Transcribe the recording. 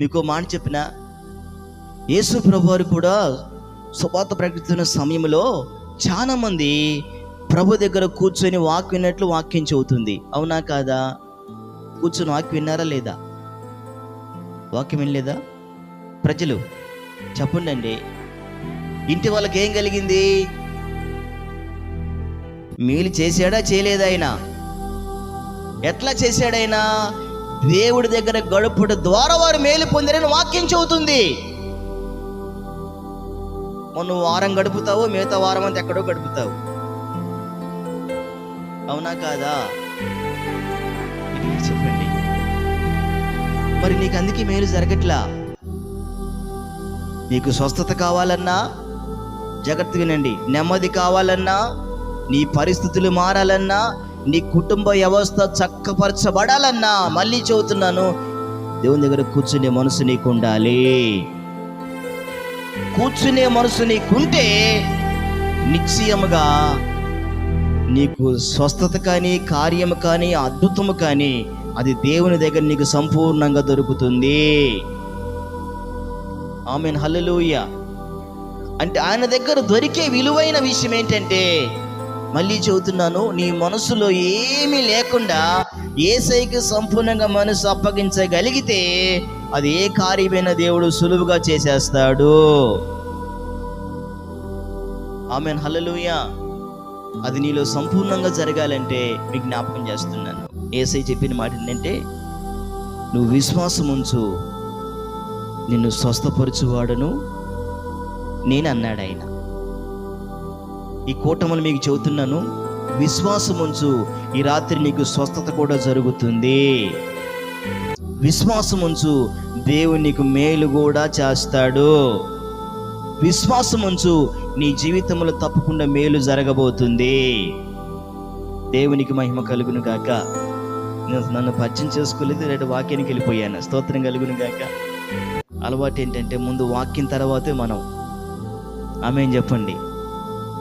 మీకు మాట చెప్పిన. యేసు ప్రభు వారు కూడా సువాత ప్రకటిస్తున్న సమయంలో చాలామంది ప్రభు దగ్గర కూర్చొని వాక్ విన్నట్లు వాక్యం చెబుతుంది. అవునా కాదా? కూర్చొని వాక్యం విన్నారా లేదా? వాక్యం వినలేదా? ప్రజలు చెప్పండి అండి ఇంటి వాళ్ళకి ఏం కలిగింది? మేలు చేశాడా చేయలేదా ఆయన? ఎట్లా చేశాడైనా దేవుడి దగ్గర గడుపుట ద్వారా వారు మేలు పొందిరని వాక్యం చెబుతుంది. నువ్వు వారం గడుపుతావు మిగతా వారం అంతా ఎక్కడో గడుపుతావు. అవునా కాదా? చెప్పండి. మరి నీకు అందుకే మేలు జరగట్లా? నీకు స్వస్థత కావాలన్నా జాగ్రత్త వినండి. నెమ్మది కావాలన్నా నీ పరిస్థితులు మారాలన్నా నీ కుటుంబ వ్యవస్థ చక్కపరచబడాలన్నా మళ్ళీ చెబుతున్నాను దేవుని దగ్గర కూర్చునే మనసు నీకు ఉండాలి కూర్చునే మనసు నీకుంటే నిశ్చయముగా నీకు స్వస్థత కానీ కార్యము కానీ అద్భుతము కానీ అది దేవుని దగ్గర నీకు సంపూర్ణంగా దొరుకుతుంది. Amen hallelujah. అంటే ఆయన దగ్గర దొరికే విలువైన విషయం ఏంటంటే మళ్ళీ చెబుతున్నాను నీ మనసులో ఏమీ లేకుండా ఏసైకి సంపూర్ణంగా మనసు అప్పగించగలిగితే అది ఏ కార్యమైన దేవుడు సులువుగా చేసేస్తాడు. ఆమె హల్లెలూయ. అది నీలో సంపూర్ణంగా జరగాలంటే మీ జ్ఞాపకం చేస్తున్నాను. ఏసై చెప్పిన మాట ఏంటంటే నువ్వు విశ్వాసం ఉంచు నిన్ను స్వస్థపరచువాడను నేను అన్నాడు ఆయన ఈ కూటములు మీకు చెబుతున్నాను. విశ్వాసం ఉంచు ఈ రాత్రి నీకు స్వస్థత కూడా జరుగుతుంది. విశ్వాసం ఉంచు దేవుడు నీకు మేలు కూడా చేస్తాడు. విశ్వాసం ఉంచు నీ జీవితంలో తప్పకుండా మేలు జరగబోతుంది. దేవునికి మహిమ కలుగును గాక. నేను నన్ను పరిచయం చేసుకోలేదు రెండు వాక్యానికి వెళ్ళిపోయాను. స్తోత్రం కలుగును గాక. అలవాటు ఏంటంటే ముందు వాక్యం తర్వాతే మనం. ఆమె చెప్పండి.